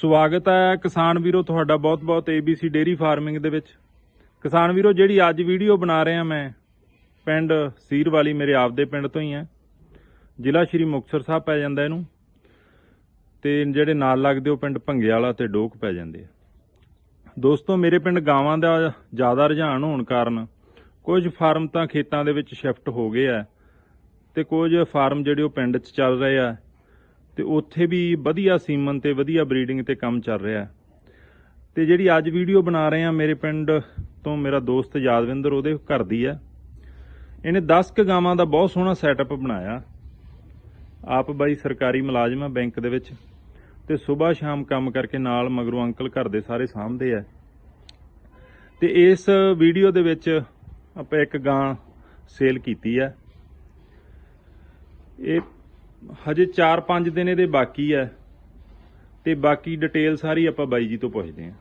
ਸਵਾਗਤ ਹੈ ਕਿਸਾਨ ਵੀਰੋ ਤੁਹਾਡਾ ਬਹੁਤ-ਬਹੁਤ ABC ਡੇਰੀ ਫਾਰਮਿੰਗ ਦੇ ਵਿੱਚ। ਕਿਸਾਨ ਵੀਰੋ, ਜਿਹੜੀ ਅੱਜ ਵੀਡੀਓ ਬਣਾ ਰਿਹਾ ਮੈਂ, ਪਿੰਡ ਸੀਰਵਾਲੀ ਮੇਰੇ ਆਪਦੇ ਪਿੰਡ ਤੋਂ ਹੀ ਹੈ। ਜ਼ਿਲ੍ਹਾ ਸ਼੍ਰੀ ਮੁਕਤਸਰ ਸਾਹਿਬ ਪੈ ਜਾਂਦਾ ਇਹਨੂੰ। ਤੇ ਜਿਹੜੇ ਨਾਲ ਲੱਗਦੇ ਉਹ ਪਿੰਡ ਭੰਗੇ ਵਾਲਾ ਤੇ ਡੋਕ ਪੈ ਜਾਂਦੇ ਆ। ਦੋਸਤੋ, ਮੇਰੇ ਪਿੰਡ ਗਾਵਾਂ ਦਾ ਜ਼ਿਆਦਾ ਰੁਝਾਨ ਹੋਣ ਕਾਰਨ ਕੁਝ ਫਾਰਮ ਤਾਂ ਖੇਤਾਂ ਦੇ ਵਿੱਚ ਸ਼ਿਫਟ ਹੋ ਗਏ ਆ ਤੇ ਕੁਝ ਫਾਰਮ ਜਿਹੜੇ ਉਹ ਪਿੰਡ 'ਚ ਚੱਲ ਰਹੇ ਆ ਤੇ ਉੱਥੇ ਵੀ ਵਧੀਆ ਸੀਮਨ ਤੇ ਵਧੀਆ ਬਰੀਡਿੰਗ ਤੇ ਕੰਮ ਚੱਲ ਰਿਹਾ ਹੈ। ਤੇ ਜਿਹੜੀ ਅੱਜ ਵੀਡੀਓ ਬਣਾ ਰਹੇ ਆ ਮੇਰੇ ਪਿੰਡ ਤੋਂ ਮੇਰਾ ਦੋਸਤ ਯਾਦਵਿੰਦਰ, ਉਹਦੇ ਘਰ ਦੀ ਹੈ। ਇਹਨੇ 10 ਕ ਗਾਵਾਂ ਦਾ ਬਹੁਤ ਸੋਹਣਾ ਸੈਟਅਪ ਬਣਾਇਆ। ਆਪ ਬਾਈ ਸਰਕਾਰੀ ਮੁਲਾਜ਼ਮ ਆ ਬੈਂਕ ਦੇ ਵਿੱਚ ਤੇ ਸਵੇਰ ਸ਼ਾਮ ਕੰਮ ਕਰਕੇ ਨਾਲ ਮਗਰੋਂ ਅੰਕਲ ਘਰ ਦੇ ਸਾਰੇ ਸਾਂਭਦੇ ਆ ਤੇ ਇਸ ਵੀਡੀਓ ਦੇ ਵਿੱਚ ਆਪਾਂ ਇੱਕ ਗਾਂ ਸੇਲ ਕੀਤੀ ਹੈ। ਇਹ ਹਜੇ 4-5 ਦਿਨ ਇਹਦੇ ਬਾਕੀ ਹੈ ਤੇ ਬਾਕੀ ਡਿਟੇਲ ਸਾਰੀ ਆਪਾਂ ਬਾਈ ਜੀ ਤੋਂ ਪੁੱਛਦੇ ਹਾਂ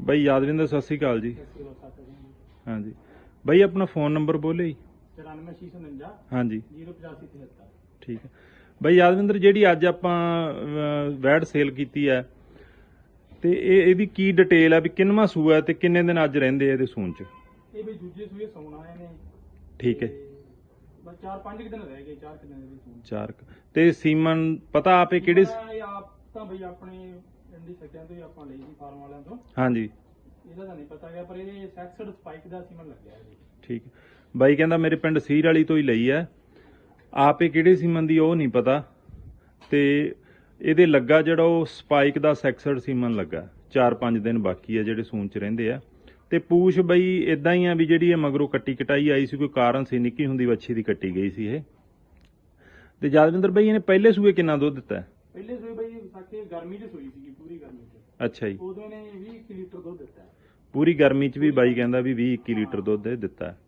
ਬਾਈ ਯਾਦਵਿੰਦਰ ਸਤਿ ਸ੍ਰੀ ਅਕਾਲ ਜੀ। ਹਾਂਜੀ। ਬਾਈ ਆਪਣਾ ਫੋਨ ਨੰਬਰ ਬੋਲੇ ਜੀ। 94649 ਹਾਂਜੀ। 08573 ਠੀਕ ਹੈ ਬਾਈ ਯਾਦਵਿੰਦਰ ਜਿਹੜੀ ਅੱਜ ਆਪਾਂ ਵੈਡ ਸੇਲ ਕੀਤੀ ਹੈ ਤੇ ਇਹ ਇਹਦੀ ਕੀ ਡਿਟੇਲ ਹੈ ਵੀ ਕਿੰਨਵਾਂ ਸੂਆ ਤੇ ਕਿੰਨੇ ਦਿਨ ਅੱਜ ਰਹਿੰਦੇ ਆ ਇਹਦੇ ਸੂਣ ਚ? ਇਹ ਵੀ ਦੂਜੇ ਸੂਏ ਸੌਣ ਆਏ ਨੇ। ਠੀਕ ਹੈ ਬਸ 4-5 ਦਿਨ ਰਹਿ ਗਏ 4 ਦਿਨ ਦੇ ਸੂਣ ਚਾਰ ਕੁ। ਤੇ ਸੀਮਨ ਪਤਾ ਆਪੇ ਕਿਹੜੇ ਸ- ਇਹ ਆਪ ਤਾਂ ਬਈ ਆਪਣੇ ਇੰਡੀ ਸਕਿਆਂ ਤੋਂ ਹੀ ਆਪਾਂ ਲਈ ਸੀ ਫਾਰਮ ਵਾਲਿਆਂ ਤੋਂ। ਹਾਂਜੀ। ਇਹਦਾ ਤਾਂ ਨਹੀਂ ਪਤਾ ਗਿਆ ਪਰ ਇਹਦੇ ਸੈਕਸਡ ਸਪਾਈਕ ਦਾ ਸੀਮਨ ਲੱਗਿਆ ਇਹਦੇ ਠੀਕ। ਹੈ। ਬਾਈ ਕਹਿੰਦਾ ਮੇਰੇ ਪਿੰਡ ਸੀਰ ਵਾਲੀ ਤੋਂ ਹੀ ਲਈ ਹੈ। ਆਪੇ ਕਿਹੜੇ ਸੀਮਨ ਦੀ ਉਹ ਨਹੀਂ ਪਤਾ। ਤੇ ਇਹਦੇ ਲੱਗਾ ਜਿਹੜਾ ਉਹ ਸਪਾਈਕ ਦਾ ਸੈਕਸਡ ਸੀਮਨ ਲੱਗਾ। 4-5 ਦਿਨ ਬਾਕੀ ਹੈ ਜਿਹੜੇ ਸੂਨ ਚ ਰਹਿੰਦੇ ਆ। ਤੇ ਪੂਛ ਬਈ ਇਦਾਂ ਹੀ ਆ ਵੀ ਜਿਹੜੀ ਇਹ ਮਗਰੋਂ ਕੱਟੀ ਕਟਾਈ ਆਈ ਸੀ ਕੋਈ ਕਾਰਨ ਸੀ ਨਿੱਕੀ ਹੁੰਦੀ ਵੱਛੀ ਦੀ ਕੱਟੀ ਗਈ ਸੀ ਇਹ। ਤੇ ਜਦਵਿੰਦਰ ਬਈ ਇਹਨੇ ਪਹਿਲੇ ਸੂਏ ਕਿੰਨਾ ਦੁੱਧ ਦਿੱਤਾ? ਹੈ? ਪਹਿਲੇ ਸੂਏ ਬਈ ਸਾਕੇ ਗਰਮੀ 'ਚ ਸੂਈ ਸੀਗੀ ਪੂਰੀ ਗਰਮੀ 'ਚ। ਅੱਛਾ ਜੀ। ਉਦੋਂ ਨੇ 20 ਲੀਟਰ ਦੁੱਧ ਦਿੱਤਾ। ਪੂਰੀ ਗਰਮੀ ਚ ਵੀ ਬਾਈ ਕਹਿੰਦਾ ਵੀ 20 21 ਲੀਟਰ ਦੁੱਧ ਇਹ ਦਿੱਤਾ। ਹੈ।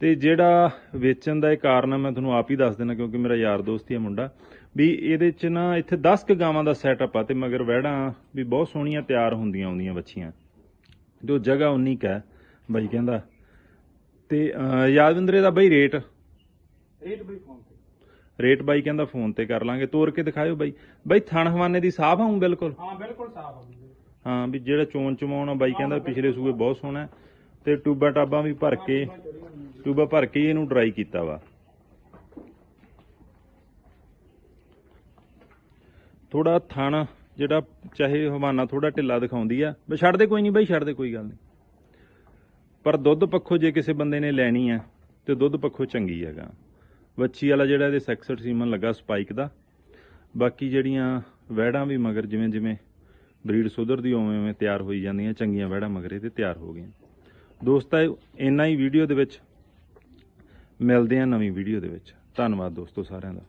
ਤੇ ਜਿਹੜਾ ਵੇਚਣ ਦਾ ਇਹ ਕਾਰਨ ਮੈਂ ਤੁਹਾਨੂੰ ਆਪ ਹੀ ਦੱਸ ਦੇਣਾ ਕਿਉਂਕਿ ਮੇਰਾ ਯਾਰ ਦੋਸਤ ਹੀ ਆ ਮੁੰਡਾ। ਵੀ ਇਹਦੇ ਚ ਨਾ ਇੱਥੇ 10 ਕ ਗਾਵਾਂ ਦਾ ਸੈਟਅਪ ਆ ਤੇ ਮਗਰ ਵਹਿੜਾਂ ਵੀ ਬਹੁਤ ਸੋਹਣੀਆਂ ਤਿਆਰ ਹੁੰਦੀਆਂ ਆਉਂਦੀਆਂ ਬੱਚੀਆਂ ਜੋ ਜਗ੍ਹਾ ਉਨੀ ਕੁ ਹੈ ਬਾਈ ਕਹਿੰਦਾ। ਤੇ ਯਾਦਵਿੰਦਰੇ ਦਾ ਬਾਈ ਰੇਟ ਰੇਟ ਬਈ ਫੋਨ ਤੇ। ਰੇਟ ਬਾਈ ਕਹਿੰਦਾ ਫੋਨ ਤੇ ਕਰ ਲਾਂਗੇ। ਤੋਰ ਕੇ ਦਿਖਾਇਓ ਬਾਈ। ਬਾਈ ਥਣ ਹਵਾਨੇ ਦੀ ਸਾਫ਼ ਆਉਂ ਬਿਲਕੁਲ? ਹਾਂ ਬਿਲਕੁਲ ਸਾਫ਼ ਆ ਹਾਂ ਵੀ ਜਿਹੜਾ ਚੋਣ ਚਮਾਉਣ ਬਾਈ ਕਹਿੰਦਾ ਪਿਛਲੇ ਸੂਏ ਬਹੁਤ ਸੋਹਣਾ ਤੇ ਟੂਬਾ ਟਾਬਾਂ ਵੀ ਭਰ ਕੇ ਟੂਬਾ ਭਰ ਕੇ ਇਹਨੂੰ ਡਰਾਈ ਕੀਤਾ ਵਾ। ਥੋੜਾ ਥਣ ਜਿਹੜਾ ਚਾਹੇ ਹਵਾਨਾ ਥੋੜਾ ਢਿੱਲਾ ਦਿਖਾਉਂਦੀ ਆ। ਬਈ ਛੱਡਦੇ ਕੋਈ ਨਹੀਂ ਬਾਈ ਛੱਡਦੇ ਕੋਈ ਗੱਲ ਨਹੀਂ ਪਰ ਦੁੱਧ ਪੱਖੋਂ ਜੇ ਕਿਸੇ ਬੰਦੇ ਨੇ ਲੈਣੀ ਆ, ਤੇ ਦੁੱਧ ਪੱਖੋਂ ਚੰਗੀ ਹੈਗਾ। ਵੱਛੀ ਵਾਲਾ ਜਿਹੜਾ ਇਹਦੇ ਸੈਕਸਡ ਸੀਮਨ ਲੱਗਾ ਸਪਾਈਕ ਦਾ। ਬਾਕੀ ਜਿਹੜੀਆਂ ਵਹਿੜਾਂ ਵੀ ਮਗਰ ਜਿਵੇਂ ਜਿਵੇਂ ਬਰੀਡ ਸੁਧਰਦੀ ਉਵੇਂ ਉਵੇਂ ਤਿਆਰ ਹੋਈ ਜਾਂਦੀਆਂ, ਚੰਗੀਆਂ ਵਹਿੜਾਂ ਮਗਰ ਇਹਦੇ ਤਿਆਰ ਹੋ ਗਈਆਂ। ਦੋਸਤਾ, ਇੰਨਾ ਹੀ ਵੀਡੀਓ ਦੇ ਵਿੱਚ ਮਿਲਦੇ ਆ ਨਵੀਂ ਵੀਡੀਓ ਦੇ ਵਿੱਚ। ਧੰਨਵਾਦ ਦੋਸਤੋ ਸਾਰਿਆਂ ਦਾ।